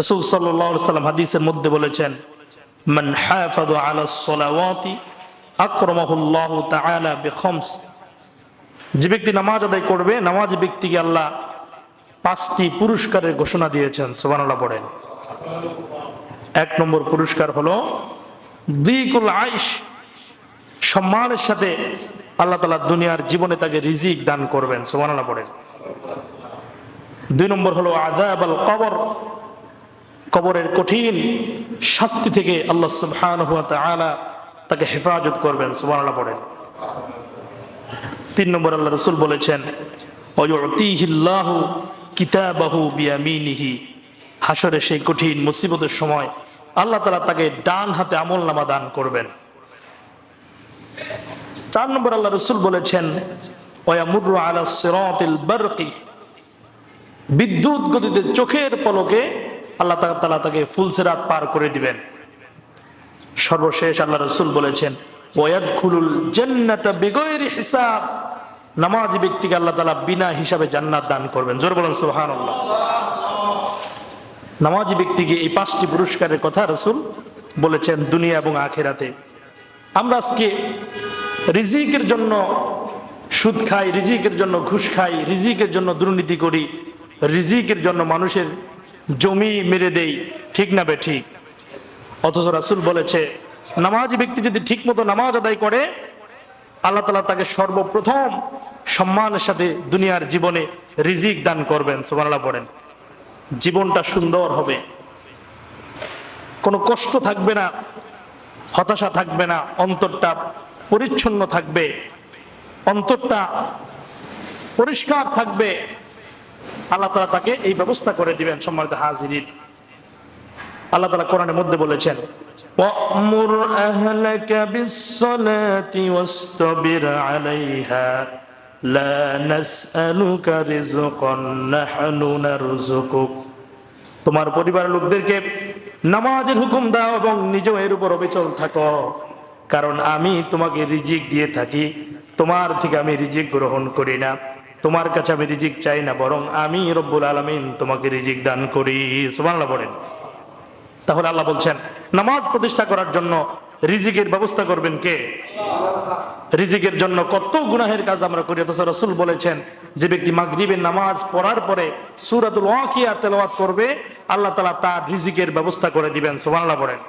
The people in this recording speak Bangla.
রসুল সাল্লাম হাদিসের মধ্যে বলেছেন, মান হাফাদু আলা সলাওয়াতি আকরমাহুল্লাহ তাআলা বিখমস। যে ব্যক্তি নামাজ আদায় করবে, নামাজ ব্যক্তিকে আল্লাহ পাঁচটি পুরস্কারের ঘোষণা দিয়েছেন, সুবহানাল্লাহ পড়েন। এক নম্বর পুরস্কার হলো দ্বিকুল আইশ সম্মানের সাথে আল্লাহ তালা দুনিয়ার জীবনে তাকে রিজিক দান করবেন, সুবহানাল্লাহ পড়েন। দুই নম্বর হলো আল কবর কবরের কঠিন শাস্তি থেকে আল্লাহ তাআলা তাকে হেফাজত করবেন, সুবহানাল্লাহ পড়েন। তিন নম্বর আল্লাহ রসুল বলেছেন অয়ুতিহিল্লাহু কিতাবাহু বিয়ামিনিহি। হাসরে সেই কঠিন মুসিবতের সময় আল্লাহ তালা তাকে ডান হাতে আমল নামা দান করবেন। চার নম্বর আল্লাহ রসুল বলেছেন ওয়ামুরু আলা সিরাতিল বারকি। বিদ্যুৎ গতিতে চোখের পলকে আল্লাহ তালা তাকে ফুলসেরাত পার করে দিবেন। সর্বশেষ আল্লাহ রসুল বলেছেন ওয়াদ খুলুল জান্নাতা বিগৈরি হিসাব। নামাজি ব্যক্তিকে আল্লাহ তালা বিনা হিসাবে জান্নাত দান করবেন। জোর বলেন সুহান নামাজি ব্যক্তিকে এই পাঁচটি পুরস্কারের কথা রসুল বলেছেন দুনিয়া এবং আখেরাতে। আমরা আজকে রিজিকের জন্য সুদ খাই, রিজিকের জন্য ঘুষ খাই, রিজিকের জন্য দুর্নীতি করি, রিজিকের জন্য মানুষের জমি মেরে দেই, ঠিক না বে ঠিক? অথচ রাসুল বলেছে, নামাজি ব্যক্তি যদি ঠিক মতো নামাজ আদায় করে, আল্লাহ তালা তাকে সর্বপ্রথম সম্মানের সাথে দুনিয়ার জীবনে রিজিক দান করবেন, সুবহানাল্লাহ পড়েন। জীবনটা সুন্দর হবে। কোনো কষ্ট থাকবে না, হতাশা থাকবে না, অন্তরটা পরিচ্ছন্ন থাকবে, অন্তরটা পরিষ্কার থাকবে আল্লাহ তালা তাকে এই ব্যবস্থা করে দিবেন সম্মানিত হাজিরিন আল্লাহ তালা কোরআনের মধ্যে বলেছেন وأمر أهلك بالصلاة واصطبر عليها لا نسألك رزقا نحن نرزقك তোমার পরিবারের লোকদেরকে নামাজের হুকুম দাও এবং নিজেও এর উপর অবিচল থাকো কারণ আমি তোমাকে রিজিক দিয়ে থাকি তোমার থেকে আমি রিজিক গ্রহণ করি না তোমার কাছে আমি রিজিক চাই না, বরং আমি রব্বুল আলমিন তোমাকে রিজিক দান করি। সুবহানাল্লাহ বলেন। তাহলে আল্লাহ বলছেন, নামাজ প্রতিষ্ঠা করার জন্য রিজিকের ব্যবস্থা করবেন কে? রিজিকের জন্য কত গুনাহের কাজ আমরা করি, অথচ রসুল বলেছেন, যে ব্যক্তি মাগরিবের নামাজ পড়ার পরে সুরাতুল ওয়াকিয়া তেলাওয়াত করবে, আল্লাহ তালা তার রিজিকের ব্যবস্থা করে দিবেন। সুবহানাল্লাহ বলেন।